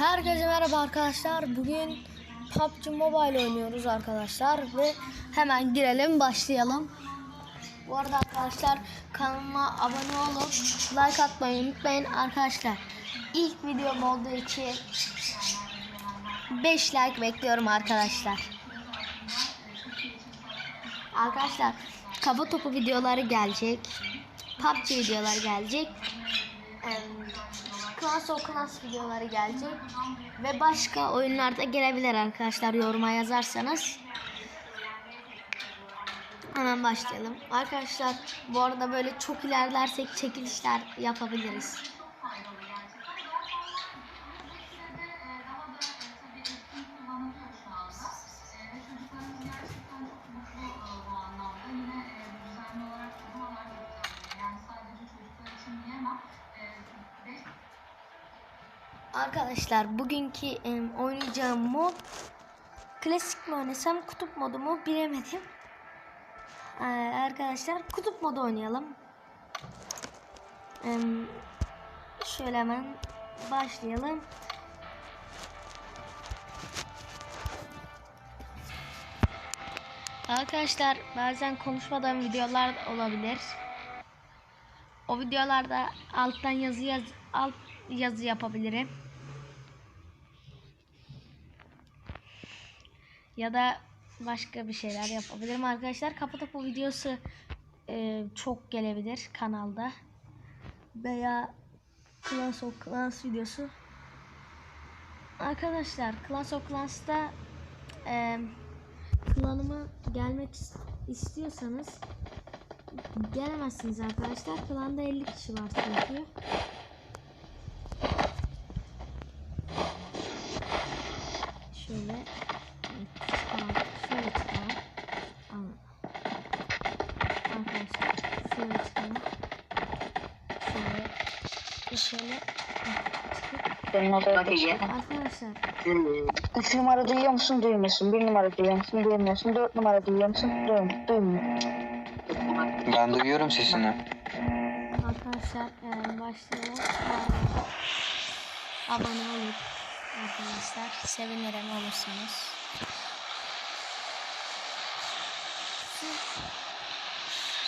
Herkese merhaba arkadaşlar. Bugün PUBG Mobile oynuyoruz arkadaşlar ve hemen girelim başlayalım. Bu arada arkadaşlar kanalıma abone olup like atmayı unutmayın arkadaşlar. İlk videom olduğu için 5 like bekliyorum arkadaşlar. Arkadaşlar kafa topu videoları gelecek. PUBG videoları gelecek. Clash of Clans videoları gelecek. Ve başka oyunlarda gelebilir arkadaşlar yoruma yazarsanız. Hemen başlayalım. Arkadaşlar bu arada böyle çok ilerlersek çekilişler yapabiliriz. Arkadaşlar bugünkü em, oynayacağım mod klasik mi oynasam kutup modu mu bilemedim. Ee, arkadaşlar kutup modu oynayalım. Em, şöyle hemen başlayalım. Arkadaşlar bazen konuşmadan videolar olabilir. O videolarda alttan yazı yaz alt yazı yapabilirim. Ya da başka bir şeyler yapabilirim arkadaşlar. Kafa topu videosu e, çok gelebilir kanalda. Veya Clash of Clans videosu. Arkadaşlar Clash of Clans'ta e, klanıma gelmek is- istiyorsanız gelemezsiniz arkadaşlar. Klanda 50 kişi var çünkü. Şöyle arkadaşlar Üç numara duyuyor musun? Duymuyorsun. Bir numara duyuyor musun? Duymuyorsun. Dört numara duyuyor musun? Duy duymuyor. Ben duyuyorum sesini. arkadaşlar e, başlayalım. Abone olup arkadaşlar sevinirim olursanız.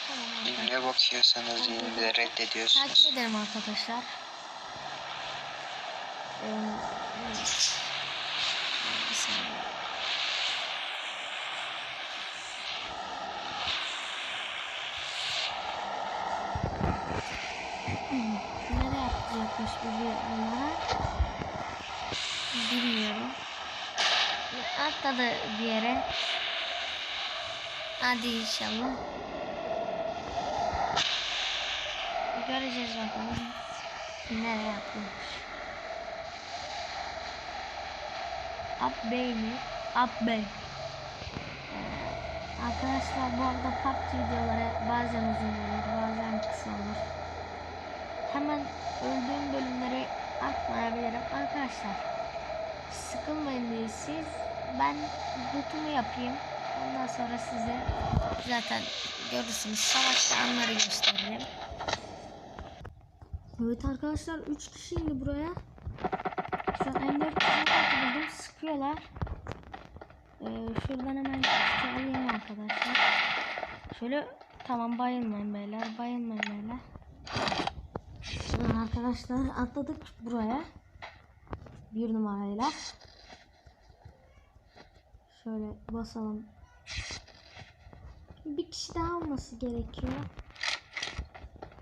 Tamam arkadaşlar. Ne bakıyorsanız yine de reddediyorsunuz. Takip ederim arkadaşlar. Ee, evet. Saniye. Nereye atlayacakmış bu bir numara? Bilmiyorum. Atladı bir yere. Hadi inşallah. Göreceğiz bakalım. Nereye atlamış. Up Bey mi? Up Bey. Ee, arkadaşlar bu arada PUBG videoları bazen uzun olur, bazen kısa olur. Hemen öldüğüm bölümleri atmayabilirim. Arkadaşlar sıkılmayın diye siz ben bootumu yapayım. Ondan sonra size zaten görürsünüz savaşta anları gösteririm. Evet arkadaşlar 3 kişi indi buraya. Şu an M4 tane buldum. Sıkıyorlar. Ee, şuradan hemen alayım arkadaşlar. Şöyle tamam bayılmayın beyler. Bayılmayın beyler. Şimdi arkadaşlar atladık buraya. Bir numarayla. Şöyle basalım. Bir kişi daha olması gerekiyor.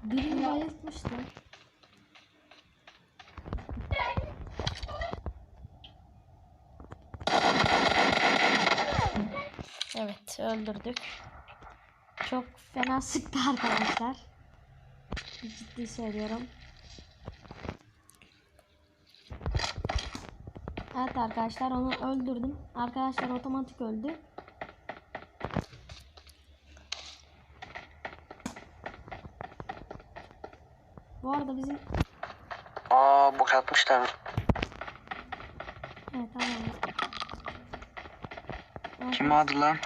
Birini bayıltmıştım. Evet öldürdük. Çok fena sıktı arkadaşlar. Ciddi söylüyorum. Evet arkadaşlar onu öldürdüm. Arkadaşlar otomatik öldü. Bu arada bizim Aa boşaltmışlar. evet tamam. Kim aldı lan?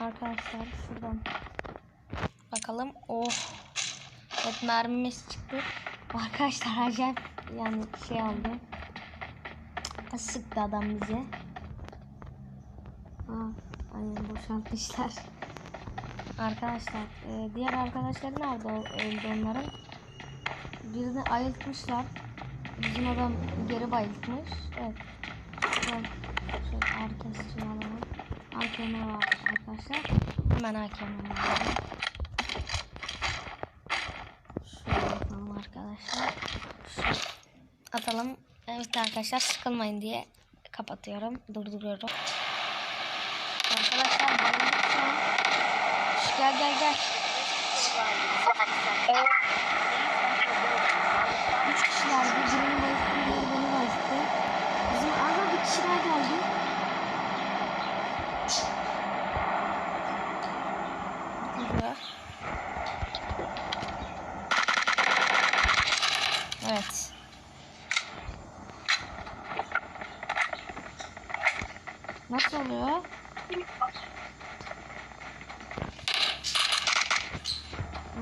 Arkadaşlar şuradan bakalım. Oh. Evet mermimiz çıktı. Arkadaşlar acayip yani şey oldu. Sıktı adam bize. Aa, aynen boşaltmışlar. Arkadaşlar e, diğer arkadaşlar nerede öldü onların? Birini ayıltmışlar. Bizim adam geri bayıltmış. Evet. Şuradan şöyle arkasını alalım. AKM var arkadaşlar. Hemen AKM'yi alalım. Şöyle yapalım arkadaşlar. Şöyle atalım. Evet arkadaşlar sıkılmayın diye kapatıyorum. Durduruyorum. Arkadaşlar bayıldık şu an. Gel gel gel. Üç kişilerdi. Birini bayılttı, diğeri beni bayılttı. Bizim arada bir kişi daha geldi. Burada. Evet. Nasıl oluyor?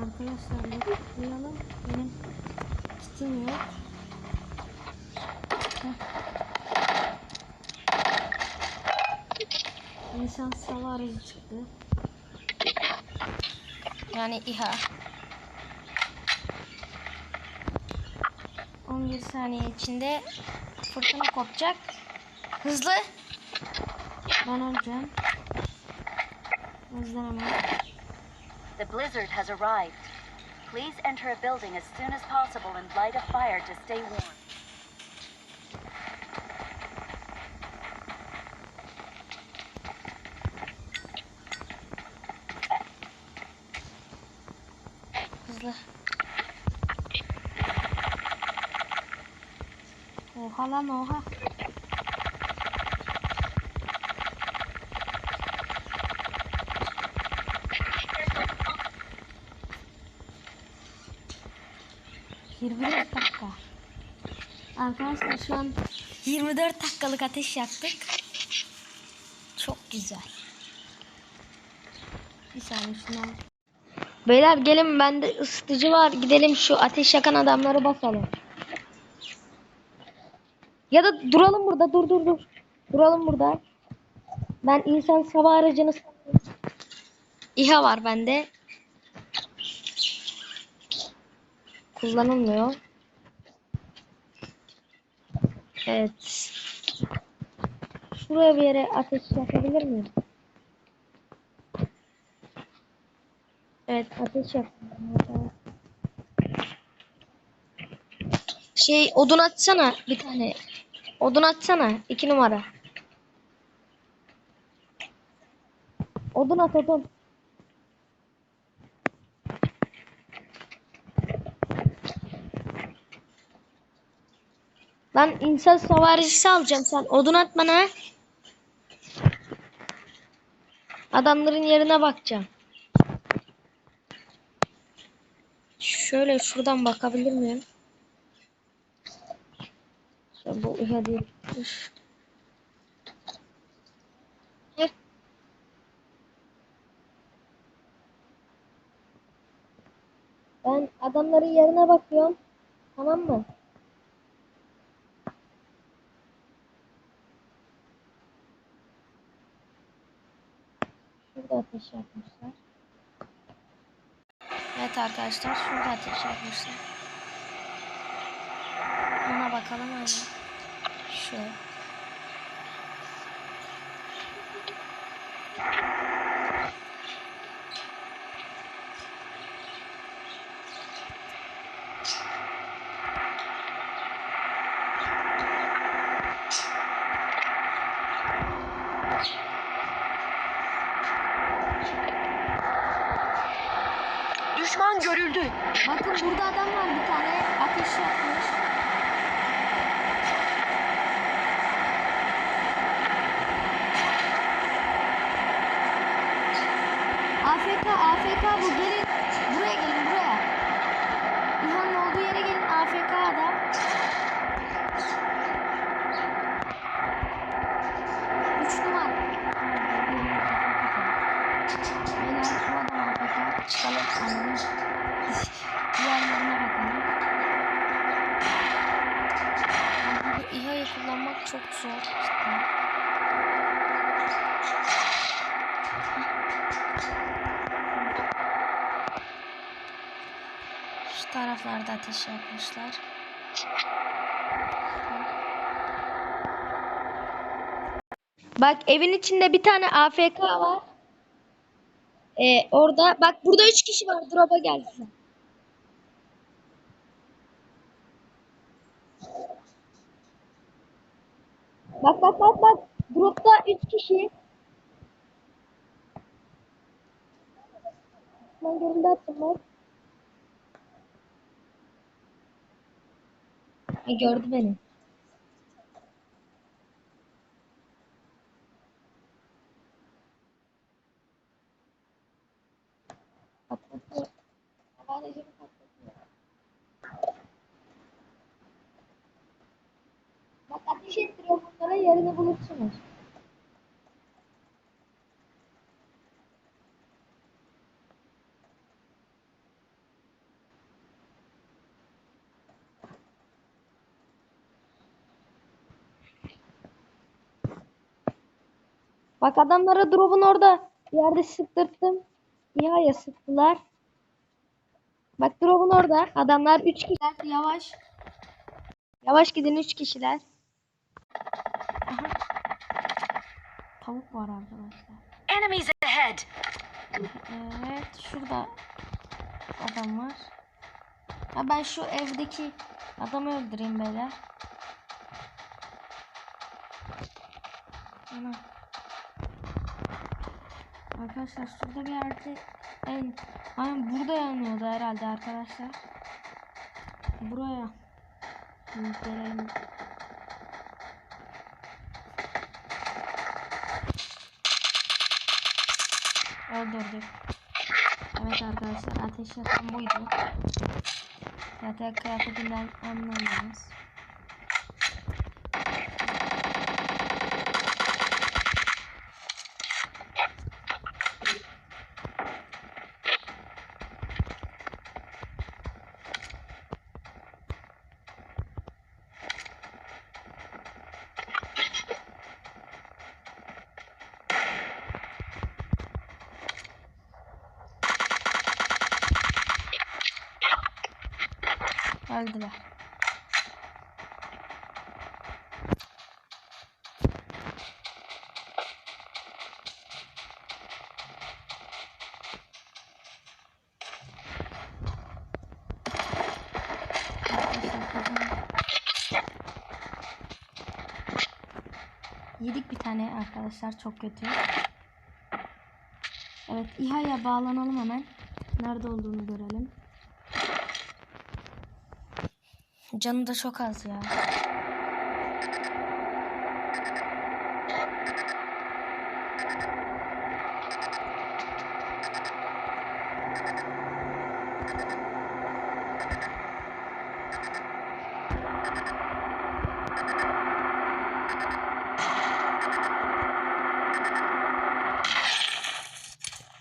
Arkadaşlar bekleyelim. Benim kitim yok. İnsan sava aracı çıktı. Yani İHA. 11 saniye içinde fırtına kopacak. Hızlı. Ben öleceğim. Hızlı hemen. The blizzard has arrived. Please enter a building as soon as possible and light a fire to stay warm. Arkadaşlar şu an 24 dakikalık ateş yaktık. Çok güzel. Bir saniye şunu al. Beyler gelin bende ısıtıcı var. Gidelim şu ateş yakan adamları basalım. Ya da duralım burada. Dur dur dur. Duralım burada. Ben insan sabah aracını. İHA var bende. Kullanılmıyor. Evet. Şuraya bir yere ateş yakabilir miyim? Evet ateş yaktım. Şey odun atsana bir tane. Odun atsana iki numara. Odun at odun. Ben insan savaricisi alacağım sen odun at bana. Adamların yerine bakacağım. Şöyle şuradan bakabilir miyim? Bu. Heh. Ben adamların yerine bakıyorum. Tamam mı? Şurada ateş yapmışlar. Evet arkadaşlar şurada ateş yapmışlar. Ona bakalım aynen. Şu. Düşman görüldü. Bakın burada adam var bir tane ateş yapmış. AFK AFK bu gelin taraflarda ateş yapmışlar. Bak evin içinde bir tane AFK var. Ee, orada bak burada üç kişi var. Drop'a gelsin. Bak bak bak bak. Drop'ta üç kişi. Ben görüldü attım bak. Ha, gördü beni. Patlatıyor. Bagajını patlatıyor. Bak ateş ettiriyor bunlara yerini bulursunuz. Bak adamlara drop'un orada bir yerde sıktırttım. İHA'ya sıktılar. Bak drop'un orada. Adamlar 3 kişiler. Yavaş. Yavaş gidin 3 kişiler. Aha. Tavuk var arkadaşlar. Enemies ahead! Evet. Şurada adam var. Ha ben şu evdeki adamı öldüreyim beyler. Ana. Arkadaşlar şurada bir yerde en aynen burada yanıyordu herhalde arkadaşlar. Buraya. Gelelim. Öldürdük. Evet arkadaşlar ateş yakan buydu. Zaten kıyafetinden anlamadınız. Kazandık. Yedik bir tane arkadaşlar çok kötü. Evet İHA'ya bağlanalım hemen. Nerede olduğunu görelim. Canı da çok az ya.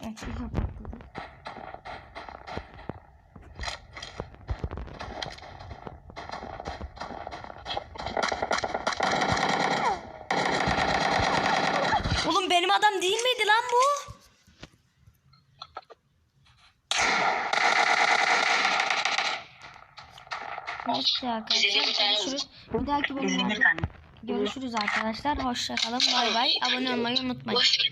Evet, İHA patladı. Oğlum benim adam değil miydi lan bu? Neyse arkadaşlar görüşürüz. Bir dahaki bölümde görüşürüz arkadaşlar. Hoşçakalın. Bay bay. Abone olmayı unutmayın.